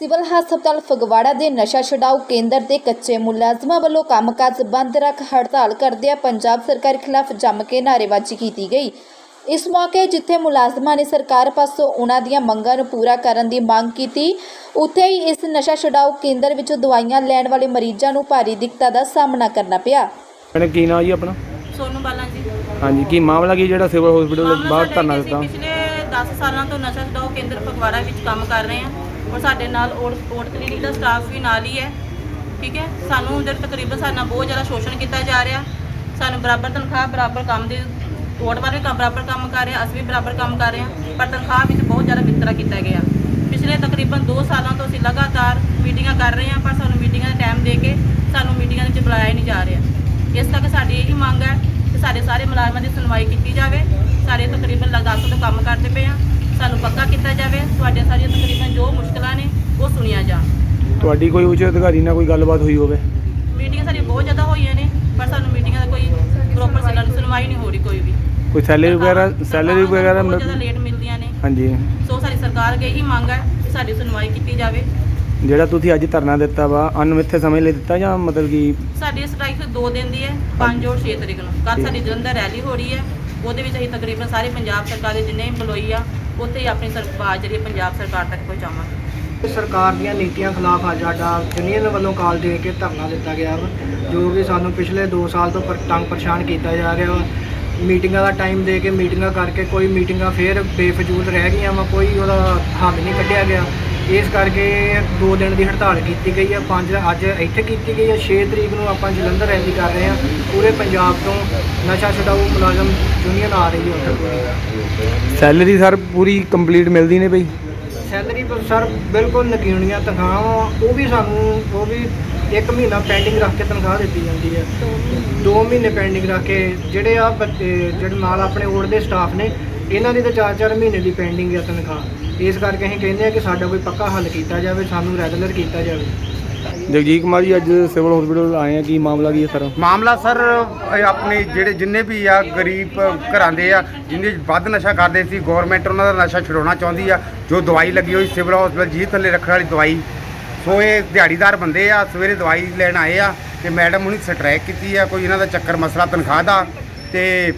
Civil ਹਸਪਤਾਲ ਫਗਵਾੜਾ ਦੇ ਨਸ਼ਾ ਛਡਾਊ ਕੇਂਦਰ ਦੇ ਕੱਚੇ ਮੁਲਾਜ਼ਮਾਂ ਵੱਲੋਂ ਕੰਮਕਾਜ ਬੰਦ ਰੱਖ ਹੜਤਾਲ ਕਰਦਿਆਂ ਪੰਜਾਬ ਸਰਕਾਰ ਖਿਲਾਫ ਜੰਮ ਕੇ ਨਾਅਰੇਬਾਜ਼ੀ ਕੀਤੀ ਗਈ। ਇਸ ਮੌਕੇ ਜਿੱਥੇ ਮੁਲਾਜ਼ਮਾਂ ਨੇ ਸਰਕਾਰ ਪਾਸੋਂ ਉਹਨਾਂ ਦੀਆਂ ਮੰਗਾਂ ਨੂੰ ਪੂਰਾ ਕਰਨ ਦੀ ਮੰਗ ਕੀਤੀ ਉੱਥੇ ਹੀ ਇਸ ਨਸ਼ਾ ਛਡਾਊ ਕੇਂਦਰ ਵਿੱਚ ਦਵਾਈਆਂ ਲੈਣ ਵਾਲੇ ਮਰੀਜ਼ਾਂ ਨੂੰ ਭਾਰੀ ਦਿੱਕਤਾਂ ਦਾ ਸਾਹਮਣਾ ਕਰਨਾ ਪਿਆ। ਮੈਡਮ ਕੀ ਨਾਂ ਜੀ ਆਪਣਾ? ਸੋਨੂ ਬਾਲਾ ਜੀ। ਹਾਂਜੀ ਕੀ ਮਾਮਲਾ ਕੀ ਜਿਹੜਾ ਸਿਵਲ ਹਸਪੀਟਲ ਦੇ ਬਾਹਰ ਧਰਨਾ ਦਿੱਤਾ? ਪਿਛਲੇ 10 ਸਾਲਾਂ ਤੋਂ ਨਸ਼ਾ ਛਡਾਓ ਕੇਂਦਰ ਫਗਵਾੜਾ ਵਿੱਚ ਕੰਮ ਕਰ ਰਹੇ ਹਾਂ ਔਰ ਸਾਡੇ ਨਾਲ ਔਰ ਸਪੋਰਟ ਕਲੀਨਿਕ ਦਾ ਸਟਾਫ ਵੀ ਨਾਲ ਹੀ ਹੈ, ਠੀਕ ਹੈ? ਸਾਨੂੰ ਜਿਹੜੇ ਤਕਰੀਬਨ ਸਾਡੇ ਨਾਲ ਬਹੁਤ ਜ਼ਿਆਦਾ ਸ਼ੋਸ਼ਣ ਕੀਤਾ ਜਾ ਰਿਹਾ। ਸਾਨੂੰ ਬਰਾਬਰ ਤਨਖਾਹ, ਬਰਾਬਰ ਕੰਮ ਦੇ ਕੋਟ ਵਾਲੇ ਕੰਮ ਬਰਾਬਰ ਕੰਮ ਕਰ ਰਿਹਾ, ਅਸੀਂ ਵੀ ਬਰਾਬਰ ਕੰਮ ਕਰ ਰਹੇ ਹਾਂ, ਪਰ ਤਨਖਾਹ ਵਿੱਚ ਬਹੁਤ ਜ਼ਿਆਦਾ ਵਿਤਕਰਾ ਕੀਤਾ ਗਿਆ। ਪਿਛਲੇ ਤਕਰੀਬਨ 2 ਸਾਲਾਂ ਤੋਂ ਅਸੀਂ ਲਗਾਤਾਰ ਮੀਟਿੰਗਾਂ ਕਰ ਰਹੇ ਹਾਂ, ਪਰ ਸਾਨੂੰ ਮੀਟਿੰਗਾਂ ਦਾ ਟਾਈਮ ਦੇ ਕੇ ਸਾਨੂੰ ਮੀਟਿੰਗਾਂ ਵਿੱਚ ਬੁਲਾਇਆ ਨਹੀਂ ਜਾ ਰਿਹਾ। ਇਸ ਕਰਕੇ ਸਾਡੀ ਇਹੀ ਮੰਗ ਹੈ ਕਿ ਸਾਡੇ ਸਾਰੇ ਮੁਲਾਜ਼ਮਾਂ ਦੀ ਸੁਣਵਾਈ ਕੀਤੀ ਜਾਵੇ। ਸਾਰੇ ਤਕਰੀਬਨ ਲਗਾਤਾਰ ਤੋਂ ਕੰਮ ਕਰਦੇ ਪਏ ਆ ਸਾਨੂੰ ਪੱਕਾ ਕੀਤਾ ਜਾਵੇ। ਤੁਹਾਡੀਆਂ ਸਾਰੀਆਂ ਤਕਰੀਬਨ ਜੋ ਮੁਸ਼ਕਲਾਂ ਨੇ ਉਹ ਸੁਣੀਆਂ ਜਾਣ। ਤੁਹਾਡੀ ਕੋਈ ਉੱਚ ਅਧਿਕਾਰੀ ਨਾਲ ਕੋਈ ਗੱਲਬਾਤ ਹੋਈ ਹੋਵੇ? ਮੀਟਿੰਗਾਂ ਸਾਡੀਆਂ ਬਹੁਤ ਜ਼ਿਆਦਾ ਹੋਈਆਂ ਨੇ ਪਰ ਸਾਨੂੰ ਮੀਟਿੰਗਾਂ ਦਾ ਕੋਈ ਪ੍ਰੋਪਰ ਸੁਣਵਾਈ ਨਹੀਂ ਹੋ ਰਹੀ ਕੋਈ ਵੀ। ਕੋਈ ਸੈਲਰੀ ਵਗੈਰਾ ਸੈਲਰੀ ਵਗੈਰਾ ਬਹੁਤ ਜ਼ਿਆਦਾ ਲੇਟ ਮਿਲਦੀਆਂ ਨੇ। ਹਾਂਜੀ। ਸੋ ਸਾਡੀ ਸਰਕਾਰ ਅੱਗੇ ਇਹੀ ਮੰਗ ਹੈ ਕਿ ਸਾਡੀ ਸੁਣਵਾਈ ਕੀਤੀ ਜਾਵੇ। ਜਿਹੜਾ ਤੁਸੀਂ ਅੱਜ ਧਰਨਾ ਦਿੱਤਾ ਵਾ ਅਨਮਿੱਥੇ ਸਮੇਂ ਲਈ ਦਿੱਤਾ ਜਾਂ ਮਤਲਬ ਕਿ ਸਾਡੀ ਸਟ੍ਰਾਈਕ 2 ਦਿਨ ਦੀ ਹੈ 5 ਔਰ 6 ਤਰੀਕ ਨੂੰ। ਕੱਲ ਸਾਡੀ ਜਲੰਧਰ ਰੈਲੀ ਹੋ ਰਹੀ ਹੈ। ਉਹਦੇ ਵਿੱਚ ਅਸੀਂ ਤਕਰੀਬਨ ਸਾਰੇ ਪੰਜਾਬ ਸਰਕਾਰ ਦੇ ਜਿੰਨੇ EMPLOYE ਆ ਉੱਥੇ ਹੀ ਆਪਣੀ ਸਰਕਾਰ ਜਿਹੜੀ ਪੰਜਾਬ ਸਰਕਾਰ ਤੱਕ ਪਹੁੰਚਾਵਾਂਗੇ ਸਰਕਾਰ ਦੀਆਂ ਨੀਤੀਆਂ ਖਿਲਾਫ ਅੱਜ ਸਾਡਾ ਯੂਨੀਅਨ ਵੱਲੋਂ ਕਾਲ ਦੇ ਕੇ ਧਰਨਾ ਦਿੱਤਾ ਗਿਆ ਵਾ, ਜੋ ਕਿ ਸਾਨੂੰ ਪਿਛਲੇ 2 ਸਾਲ ਤੋਂ ਪਰ, ਤੰਗ ਪਰੇਸ਼ਾਨ ਕੀਤਾ ਜਾ ਰਿਹਾ ਵਾ। ਮੀਟਿੰਗਾਂ ਦਾ ਟਾਈਮ ਦੇ ਕੇ ਮੀਟਿੰਗਾਂ ਕਰਕੇ ਕੋਈ ਮੀਟਿੰਗਾਂ ਫੇਰ ਬੇਫਜ਼ੂਲ ਰਹਿ ਗਈਆਂ ਵਾ, ਕੋਈ ਉਹਦਾ ਹੱਲ ਨਹੀਂ ਕੱਢਿਆ ਗਿਆ। ਇਸ ਕਰਕੇ 2 ਦਿਨ ਦੀ ਹੜਤਾਲ ਕੀਤੀ ਗਈ ਹੈ 5 ਅੱਜ ਇੱਥੇ ਕੀਤੀ ਗਈ ਹੈ 6 ਤਰੀਕ ਨੂੰ ਆਪਾਂ ਜਲੰਧਰ ਰੈਲੀ ਕਰ ਰਹੇ ਹਾਂ ਪੂਰੇ ਪੰਜਾਬ ਤੋਂ ਨਸ਼ਾ ਛਡਾਊ ਮੁਲਾਜ਼ਮ ਯੂਨੀਅਨ ਆ ਰਹੀ ਹੈ ਉੱਥੇ ਸੈਲਰੀ ਸਰ ਪੂਰੀ ਕੰਪਲੀਟ ਮਿਲਦੀ ਨੇ ਬਈ? ਸੈਲਰੀ ਪਰ ਸਰ ਬਿਲਕੁਲ ਨਕੀਣੀਆਂ ਤਨਖਾਹਾਂ ਉਹ ਵੀ ਸਾਨੂੰ ਉਹ ਵੀ ਇੱਕ ਮਹੀਨਾ ਪੈਂਡਿੰਗ ਰੱਖ ਕੇ ਤਨਖਾਹ ਦਿੱਤੀ ਜਾਂਦੀ ਹੈ 2 ਮਹੀਨੇ ਪੈਂਡਿੰਗ ਰੱਖ ਕੇ ਜਿਹੜੇ ਆ ਜਿਹੜੇ ਨਾਲ ਆਪਣੇ ਓੜ ਦੇ ਸਟਾਫ ਨੇ ਇਹਨਾਂ ਦੀ ਤਾਂ 4-4 ਮਹੀਨੇ ਦੀ ਪੈਂਡਿੰਗ ਹੈ ਤਨਖਾਹ। ਇਸ ਕਰਕੇ ਅਸੀਂ ਕਹਿੰਦੇ ਆ ਕਿ ਸਾਡਾ ਕੋਈ ਪੱਕਾ ਹੱਲ ਕੀਤਾ ਜਾਵੇ ਸਾਨੂੰ ਰੈਗੂਲਰ ਕੀਤਾ ਜਾਵੇ। ਜਗਜੀਤ ਕੁਮਾਰ ਜੀ ਅੱਜ ਸਿਵਲ ਹਸਪੀਟਲ ਆਏ ਆ ਕੀ ਮਾਮਲਾ ਕੀ ਹੈ ਸਰ? ਮਾਮਲਾ ਸਰ ਇਹ ਆਪਣੇ ਜਿਹੜੇ ਜਿੰਨੇ ਵੀ ਆ ਗਰੀਬ ਘਰਾਂ ਦੇ ਆ ਜਿੰਨੇ ਵੱਧ ਨਸ਼ਾ ਕਰਦੇ ਸੀ ਗਵਰਨਮੈਂਟ ਉਹਨਾਂ ਦਾ ਨਸ਼ਾ ਛੁਡਾਉਣਾ ਚਾਹੁੰਦੀ ਆ। ਜੋ ਦਵਾਈ ਲੱਗੀ ਹੋਈ ਸਿਵਲ ਹਸਪਤਾਲ ਜੀ ਥੱਲੇ ਰੱਖਣ ਵਾਲੀ ਦਵਾਈ। ਸੋ ਇਹ ਦਿਹਾੜੀਦਾਰ ਬੰਦੇ ਆ ਸਵੇਰੇ ਦਵਾਈ ਲੈਣ ਆਏ ਆ ਤੇ ਮੈਡਮ ਹੁਣੀ ਸਟ੍ਰਾਈਕ ਕੀਤੀ ਆ ਕੋਈ ਇਹਨਾਂ ਦਾ ਚੱਕਰ ਮਸਲਾ ਤਨਖਾਹ ਦਾ ਤੇ।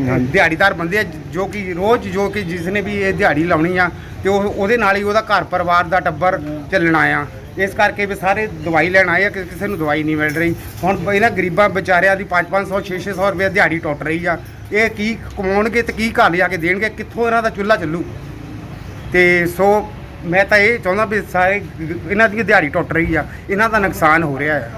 ਦਿਹਾੜੀਦਾਰ ਬੰਦੇ ਆ ਜੋ ਕਿ ਰੋਜ਼ ਜੋ ਕਿ ਜਿਸ ਨੇ ਵੀ ਇਹ ਦਿਹਾੜੀ ਲਾਉਣੀ ਆ ਤੇ ਉਹ ਉਹਦੇ ਨਾਲ ਹੀ ਉਹਦਾ ਘਰ ਪਰਿਵਾਰ ਦਾ ਟੱਬਰ ਚੱਲਣਾ ਆ ਇਸ ਕਰਕੇ ਵੀ ਸਾਰੇ ਦਵਾਈ ਲੈਣ ਆਏ ਆ ਕਿ ਕਿਸੇ ਨੂੰ ਦਵਾਈ ਨਹੀਂ ਮਿਲ ਰਹੀ। ਹੁਣ ਇਹਨਾਂ ਗਰੀਬਾਂ ਵਿਚਾਰਿਆਂ ਦੀ 5-500 6-600 ਰੁਪਏ ਦਿਹਾੜੀ ਟੁੱਟ ਰਹੀ ਆ। ਇਹ ਕੀ ਕਮਾਉਣਗੇ ਤੇ ਕੀ ਘਰ ਲਿਆ ਕੇ ਦੇਣਗੇ ਕਿੱਥੋਂ ਇਹਨਾਂ ਦਾ ਚੁੱਲ੍ਹਾ ਚੱਲੂ? ਤੇ ਸੋ ਮੈਂ ਤਾਂ ਇਹ ਚਾਹੁੰਦਾ ਵੀ ਸਾਰੇ ਇਹਨਾਂ ਦੀ ਦਿਹਾੜੀ ਟੁੱਟ ਰਹੀ ਆ ਇਹਨਾਂ ਦਾ ਨੁਕਸਾਨ ਹੋ ਰਿਹਾ ਆ।